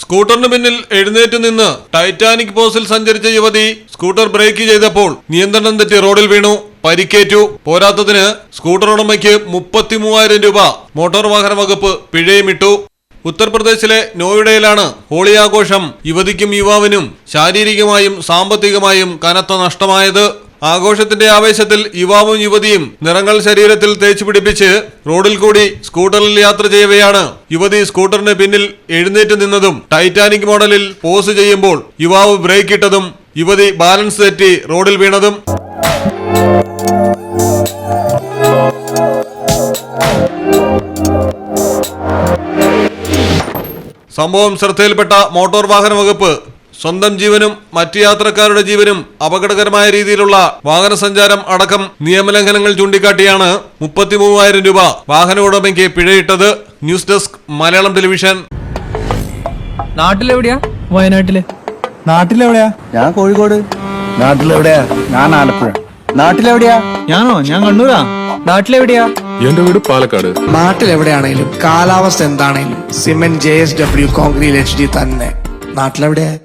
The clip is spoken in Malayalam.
സ്കൂട്ടറിന് പിന്നിൽ എഴുന്നേറ്റ് നിന്ന് ടൈറ്റാനിക് പോസിൽ സഞ്ചരിച്ച യുവതി സ്കൂട്ടർ ബ്രേക്ക് ചെയ്തപ്പോൾ നിയന്ത്രണം തെറ്റി റോഡിൽ വീണു. പരിക്കേറ്റു. പോരാത്തതിന് സ്കൂട്ടർ ഉടമയ്ക്ക് മുപ്പത്തി രൂപ മോട്ടോർ വാഹന വകുപ്പ് പിഴയുമിട്ടു ഉത്തർപ്രദേശിലെ നോയിഡയിലാണ് ഹോളി ആഘോഷം യുവതിക്കും യുവാവിനും ശാരീരികമായും സാമ്പത്തികമായും കനത്ത നഷ്ടമായത്. ആഘോഷത്തിന്റെ ആവേശത്തിൽ യുവാവും യുവതിയും നിറങ്ങൾ ശരീരത്തിൽ തേച്ചു പിടിപ്പിച്ച് റോഡിൽ കൂടി സ്കൂട്ടറിൽ യാത്ര ചെയ്യവെയാണ്. യുവതി സ്കൂട്ടറിന് പിന്നിൽ എഴുന്നേറ്റ് നിന്നതും ടൈറ്റാനിക് മോഡലിൽ പോസ് ചെയ്യുമ്പോൾ യുവാവ് ബ്രേക്ക് ഇട്ടതും യുവതി ബാലൻസ് തെറ്റി റോഡിൽ വീണതും. സംഭവം ശ്രദ്ധയിൽപ്പെട്ട മോട്ടോർ വാഹന വകുപ്പ് സ്വന്തം ജീവനും മറ്റു യാത്രക്കാരുടെ ജീവനും അപകടകരമായ രീതിയിലുള്ള വാഹന സഞ്ചാരം അടക്കം നിയമലംഘനങ്ങൾ ചൂണ്ടിക്കാട്ടിയാണ് മുപ്പത്തി മൂവായിരം രൂപ വാഹന ഉടമയ്ക്ക് പിഴയിട്ടത് ന്യൂസ് ഡെസ്ക് മലയാളം ടെലിവിഷൻ. നാട്ടിലെവിടെയാ? വയനാട്ടിൽ. നാട്ടിലെവിടെയാ? ഞാൻ കോഴിക്കോട്. നാട്ടിലെവിടെയാ? ഞാൻ ആലപ്പുഴ. നാട്ടിലെവിടെയാ? ഞാനോ? ഞാൻ കണ്ണൂരാ. നാട്ടിലെവിടെയാ? എന്റെ വീട് പാലക്കാട്. നാട്ടിലെവിടെയാണെങ്കിലും കാലാവസ്ഥ എന്താണെങ്കിലും cement J S W concrete H D തന്നെ. നാട്ടിലെവിടെയാ?